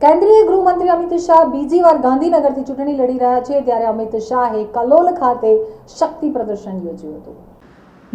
કેન્દ્રીય ગૃહમંત્રી અમિત શાહ બીજી વાર ગાંધીનગરથી ચૂંટણી લડી રહ્યા છે, ત્યારે અમિત શાહે કલોલ ખાતે શક્તિ પ્રદર્શન યોજ્યું હતું.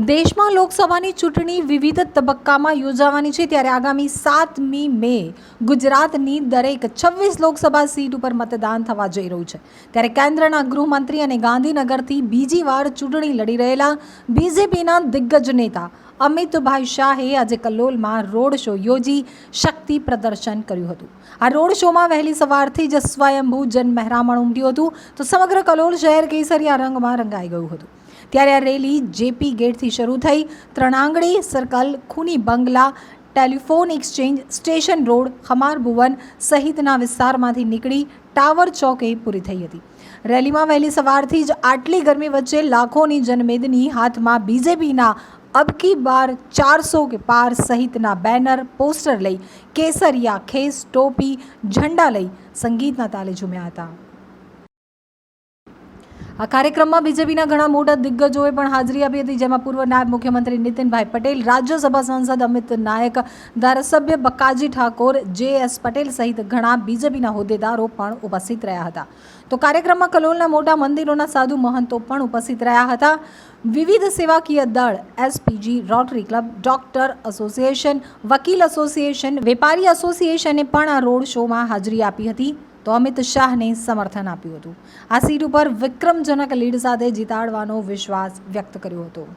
દેશમાં લોકસભાની ચૂંટણી વિવિધ તબક્કામાં યોજાવાની છે ત્યારે આગામી સાતમી મે ગુજરાતની દરેક છવ્વીસ લોકસભા સીટ ઉપર મતદાન થવા જઈ રહ્યું છે. ત્યારે કેન્દ્રના ગૃહમંત્રી અને ગાંધીનગરથી બીજી વાર ચૂંટણી લડી રહેલા બીજેપીના દિગ્ગજ નેતા અમિતભાઈ શાહે આજે કલોલમાં રોડ શો યોજી શક્તિ પ્રદર્શન કર્યું હતું. આ રોડ શોમાં વહેલી સવારથી જ સ્વયંભૂ જનમહેરામણ ઉમટ્યું હતું. તો સમગ્ર કલોલ શહેર કેસરિયા રંગમાં રંગાઈ ગયું હતું. ત્યારે આ રેલી જેપી ગેટથી શરૂ થઈ. ત્રણાંગણી સર્કલ, ખૂની બંગલા, telephone exchange, station road, Khamar Bhuvan સહિતના વિસ્તારમાંથી નીકળી ટાવર ચોકે પૂરી થઈ હતી. રેલીમાં વહેલી સવારથી જ આટલી ગરમી વચ્ચે લાખોની જનમેદની હાથમાં બીજેપીના અબકી બાર ચારસો કે પાર સહિતના બેનર, પોસ્ટર લઈ કેસરિયા, ખેસ, ટોપી, ઝંડા લઈ સંગીતના તાલે ઝૂમ્યા હતા. આ કાર્યક્રમમાં બીજેપીના ઘણા મોટા દિગ્ગજોએ પણ હાજરી આપી હતી, જેમાં પૂર્વ નાયબ મુખ્યમંત્રી નીતિનભાઈ પટેલ, રાજ્યસભા સાંસદ અમિત નાયક, ધારાસભ્ય બકાજી ઠાકોર, જે એસ પટેલ સહિત ઘણા બીજેપીના હોદ્દેદારો પણ ઉપસ્થિત રહ્યા હતા. તો કાર્યક્રમમાં કલોલના મોટા મંદિરોના સાધુ મહંતો પણ ઉપસ્થિત રહ્યા હતા. વિવિધ સેવાકીય દળ SPG rotary club, doctor association, વકીલ એસોસિએશન, વેપારી એસોસિએશને પણ આ રોડ શોમાં હાજરી આપી હતી. તો અમિત શાહને સમર્થન આપ્યું હતું. આ સીટ ઉપર વિક્રમજનક લીડ સાથે જીતાડવાનો વિશ્વાસ વ્યક્ત કર્યો હતો.